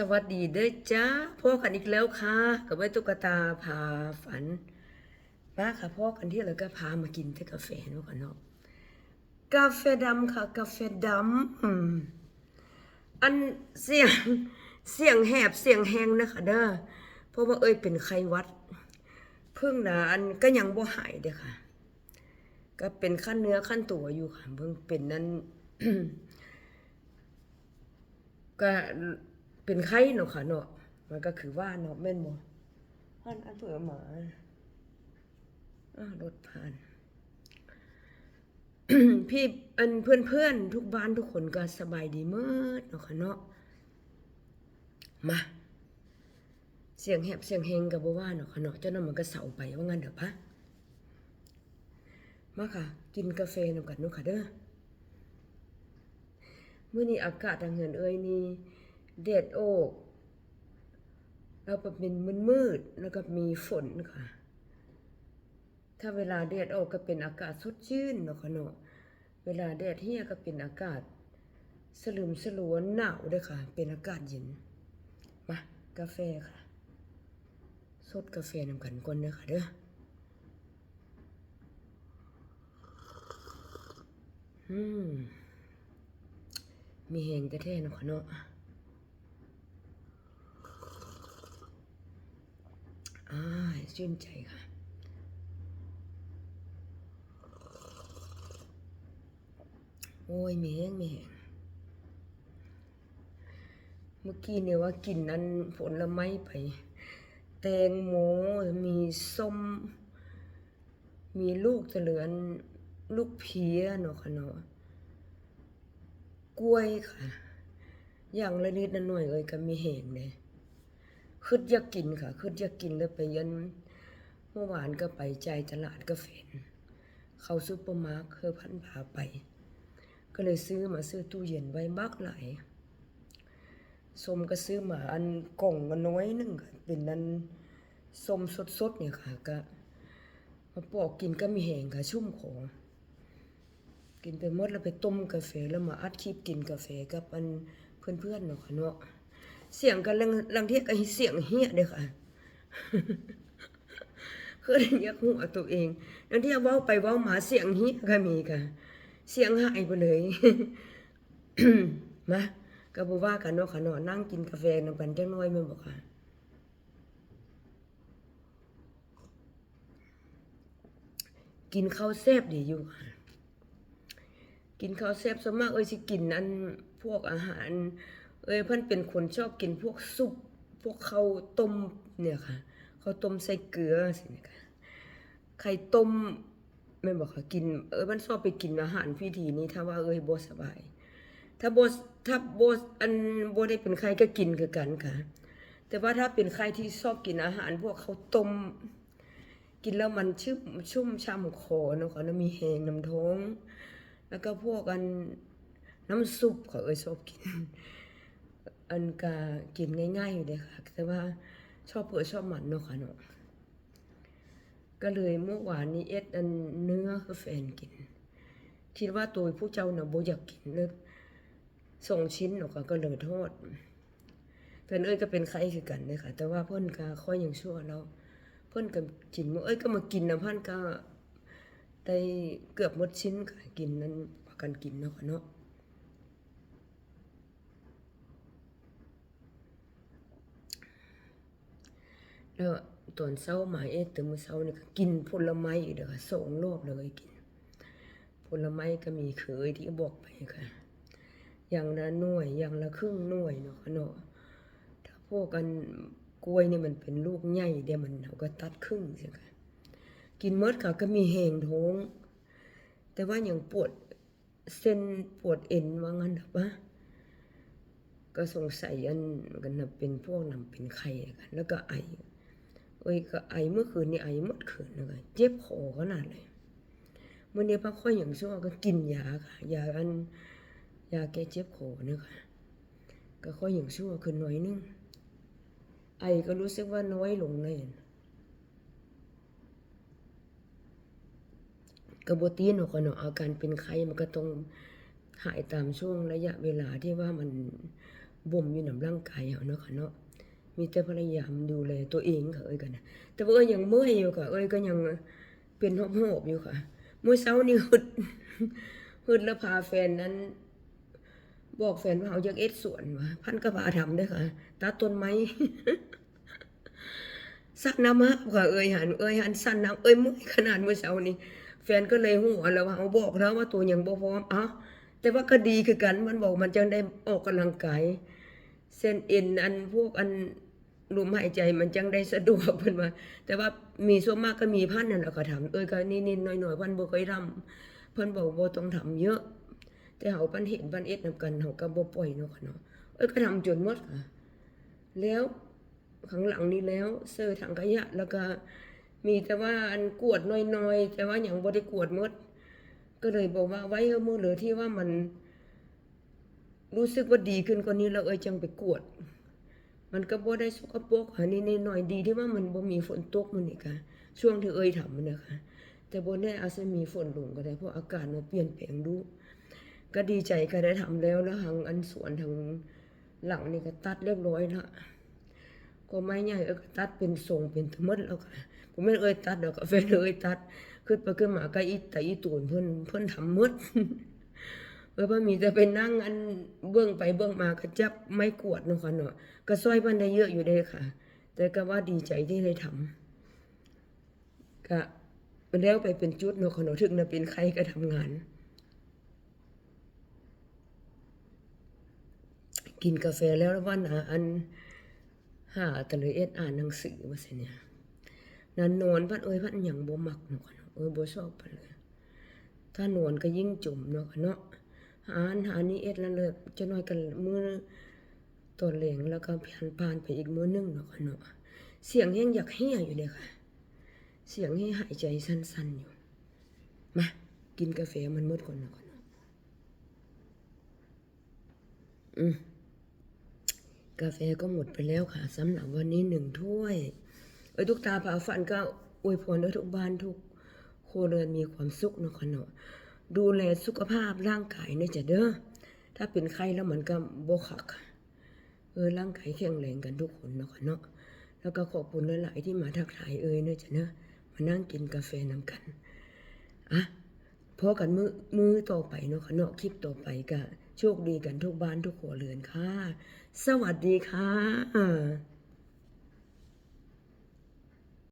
สวัสดีเด้อจ้าพ่อกันอีกแล้วค่ะกับไว้ตุ๊กตาพาฝันมาค่ะพ่อกันที่แล้วก็พามากินที่กาแฟเนาะกันเนาะกาแฟดำค่ะ กาแฟดำอันเสียงเสียงแหบเสียงแหงนะคะเด้อเพราะว่าเอ้ยเป็นไข้วัดเพิ่งนะอันก็ยังบ่หายเด้อค่ะ ก็เป็นขั้นเนื้อขั้นตัวอยู่ค่ะเพิ่งเป็นนั้นก็ เป็นไข้เนาะค่ะเนาะมันก็คือว่าเนาะแม่นบ่อันอันเผื่อหมาอ้าวรถผ่าน พี่อันเพื่อนเพื่อนๆทุกบ้านทุกคนก็สบายดีเมื่อเนาะค่ะเนาะมาเสียงแหบเสียงเฮงกับบ่ว่าเนาะค่ะเนาะเจ้านั้นมันก็เสาไปว่างั้นเด้อปะมาค่ะ กินกาแฟนำกันเนาะค่ะเด้อมื่อนี้อากาศทางเหินเอ้ยนี่ แดดโอกแล้วก็เป็นมืดมืดๆแล้วก็มีฝนค่ะ ถ้าเวลาแดดออกก็เป็นอากาศสดชื่นเนาะค่ะเนาะเวลาแดดเฮียก็เป็นอากาศ สลืมสลวนหนาวเด้วยค่ะ เป็นอากาศเย็นมากาแฟค่ะสดกาแฟนำกันก่อนเด้อค่ะเด้ออืมมีแหงแท้ๆเนาะค่ะเนาะ อ้าชื่นใจค่ะ โอ้ยเมีแหงมีแหงเมื่อกี้เนี่ยว่ากินนั้นผลไม้ไป แตงโมมีส้ม มีลูกเจริญลูกเพียเนาะค่ะเนาะกล้วยค่ะ อย่างละนิดละหน่อยเอ้ยก็มีแหงเลย คืดอยากกินค่ะคืดอยากกินแล้วไปยันเมื่อวานก็ไปใจตลาดก็เฟนเขาซูเปอร์มาร์ทเคอพันพาไป ก็เลยซื้อมาซื้อตู้เย็นไว้มากหลายส้มก็ซื้อมาอันกล่องก็น้อยนึงค่ะเป็นนั้นส้มสดๆเนี่ยค่ะก็มาปอกกินก็มีแหงค่ะชุ่มคอกินไปหมดแล้วไปต้มกาแฟแล้วมาอัดคลิปกินกาแฟกับอันเพื่อนๆเนาะค่ะเนาะ เสียงกันลังลังเทียก็เสียงเฮียเด้อค่ะคืออยกหัวตัวเองลังเทียเว้าไปเว้ามาเสียงเฮียก็มีค่ะ เสียงหายไปเลยมาก็บ่ว่ากันเนาะค่ะเนาะนั่งกินกาแฟนำกันจังน้อยแม่นบ่ค่ะกินข้าวแซ่บดีอยู่ค่ะกินข้าวแซ่บส่วนมากเอ้ยสิกินอันพวกอาหาร เอ้ยเพิ่นเป็นคนชอบกินพวกซุปพวกข้าวต้มเนี่ยค่ะข้าวต้มใส่เกลือสิเนี่ยค่ะไข่ต้มแม่บอกค่ะกิน เอ้ยมันชอบไปกินอาหารพิธีนี้ถ้าว่าเอ้ยบ่สบาย ถ้าบ่ถ้าบ่อันบ่ได้เป็นไข้ก็กินคือกันค่ะ แต่ว่าถ้าเป็นไข้ที่ชอบกินอาหาร พวกข้าวต้ม กินแล้วมันชุ่มชุ่มช่ำคอเนาะค่ะแล้วมีแหงน้ำท้อง แล้วก็พวกอันน้ำซุปเขาเอ้ยชอบกิน อันกากินง่ายๆอยู่เลยค่ะ แต่ว่าชอบเผือชอบหมันเนาะค่ะเนาะก็เลยเมื่อวานนี้เอ็ดอันเนื้อคือแฟนกิน คิดว่าตัวผู้เจ้าเน่ะโบอยากกินเลยส่งชิ้นเนาะค่ะก็เลยโทษเพิ่นเอ้ยก็เป็นไข้คือกันเลยค่ะ แต่ว่าเพิ่นก็ค่อยยังชั่วแล้วเพิ่นก็กินเมื้อเอ้ยก็มากินนะเพิ่นก็ได้เกือบหมดชิ้นค่ะกินนั้นกันกินเนาะค่ะเนาะ แล้วตอนเช้ามาเอ๊ะตื่นมื้อเช้านี่ก็กินผลไม้อีกเด้อค่ะสองรอบเลยกิน ผลไม้ก็มีเคยที่บอกไปค่ะ อย่างละหน่วยอย่างละครึ่งหน่วยเนาะค่ะเนาะถ้าพวกกันกล้วยนี่มันเป็นลูกใหญ่เดี๋ยวมันเราก็ตัดครึ่งใช่ค่ะกินเมดค่ะก็มีแหงท้อง แต่ว่าอย่างปวดเส้นปวดเอ็นว่างั้นหรอปะก็สงสัยอันกันนะเป็นพวกนำเป็นไข้กันแล้วก็ไอ อ้ยก็ไอเมื่อคืนนี่ไอหมดคืนเลยเจ็บคอขนาดเลยเมื่อนี้พักค่อยอย่างชั่วก็กินยาค่ะยาอันยาแก้เจ็บคอเนี่ยค่ะก็ค่อยอย่างชั่วขึ้นหน่อยนึงไอก็รู้สึกว่าน้อยลงเลยกระบตีนเนาะค่ะเนาะอาการเป็นไข้มันก็ต้องหายตามช่วงระยะเวลาที่ว่ามันบ่มอยู่ในร่างกายเฮาเนาะค่ะเนาะ มีแต่พยายามดูแลตัวเองค่ะเอ้ยกันนะแต่ว่าเอ้ยยังเมื่อยอยู่ค่ะเอ้ยก็ยังเป็นหอบๆอบอยู่ค่ะเมื้อเช้านี่หึดหึดแล้วพาแฟนนั้น บอกแฟนว่าเอาอยากเอ็ดสวนวะพันกระบาทำด้อค่ะตัดต้นไม้สักน้ำมาค่ะเอ้ยหันเอ้ยหันสั้นน้ำเอ้ยเมื่อยขนาดเมื่อเช้านี้แฟนก็เลยหัวแล้วว่าเอาบอกแล้วว่าตัวยังบ่พร้อมอะแต่ว่าก็ดีคือกันมันบอกมันจังได้ออกกำลังกายเส้นเอ็นอันพวกอัน ลมหายใจมันจังได้สะดวกเพิ่นว่าแต่ว่ามีส่วนมากก็มีพันนั่นแหละก็ทำเอ้ยก็นิดๆหน่อยๆพันบ่เคยทำเพิ่นบอกบ่ต้องทำเยอะ แต่เฮาปันเห็นปันเอ็ดนํกันเฮาก็บ่ปล่อยเนาะค่ะเนาะเอ้ยก็ทำจนหมดค่ะแล้วข้างหลังนี้แล้วเสื้อถังขยะแล้วก็มีแต่ว่าอันกวดน้อยๆ แต่ว่าอย่างบ่ได้กวดหมด ก็เลยบอกว่าไว้เฮามื้อเหลือที่ว่ามัน รู้สึกว่าดีขึ้นกว่านี้แล้วเอ้ยจังไปกวด มันก็บ่ได้สกปรกอันนี้นหน่อยดีที่ว่ามันบ่มีฝนตกมื้อนี้ค่ะ ช่วงที่เอ้ยทำมันนะคะแต่บ่ได้อาจจะมีฝนลงก็ได้เพราะอากาศมันเปลี่ยนแปลงดู ก็ดีใจก็ได้ทำแล้วแล้วทางอันสวนทางหลังนี่ก็ตัดเรียบร้อยล้วก็ไม้ใหญ่เออก็ตัดเป็นทรงเป็นทั้งหมดแล้วค่ะผมไม่เอ่ยตัดดอกกาแฟเอ่ยตัด ขึ้นไปขึ้นมาก็อีแต่อีตูนเพิ่นเพิ่นทำหมด เออว่ามีแต่ไปนั่งอันเบื้องไปเบื้องมาก็จับไม้กวดเนาะค่ะเนาะก็ซอยมันได้เยอะอยู่เด้ค่ะ แต่ก็ว่าดีใจที่ได้ทำก็แล้วไปเป็นจุดเนาะค่ะเนาะถึงน่ะเป็นใครก็ทำงาน กินกาแฟแล้ววันหาอันหาตะเลยเอ็ดอ่านหนังสือว่าสิเนี่ยนันนอนพัดเอ้ยพัดหยังบ่มักเนาะค่ะเนาะเอ้ยบ่ชอบปเลยถ้านอนก็ยิ่งจุ่มเนาะค่ะเนาะ หาอันหานี่เอ็ดแล้วเลยจะน้อยกันมือตอนแลงแล้วก็ผ่านผ่านไปอีกมือนึงเนาะค่ะเนาะเสียงแห้งอยากเฮียอยู่เด้ค่ะ เสียงให้หายใจสั้นๆอยู่ มา กินกาแฟมันหมดก่อนนะค่ะเนอืมกาแฟก็หมดไปแล้วค่ะสำหรับวันนี้หนึ่งถ้วย เอ้ทุกตาผาฝันก็อวยพรให้ทุกบ้านทุกโคเรือนมีความสุขนะคะเนาะ ดูแลสุขภาพร่างกายเนี่ยจ้ะเด้อถ้าเป็นไข้แล้วมันก็บ่คักเออร่างกายแข็งแรงกันทุกคนเนาะคะเนาะแล้วก็ขอบคุณหลายๆที่มาทักทายเอ่ยเนาะจ้ะเนาะมานั่งกินกาแฟนำกันอะพอกันมือมือต่อไปเนาะคะเนาะคลิปต่อไปก็โชคดีกันทุกบ้านทุกครัวเรือนค่ะ สวัสดีค่ะ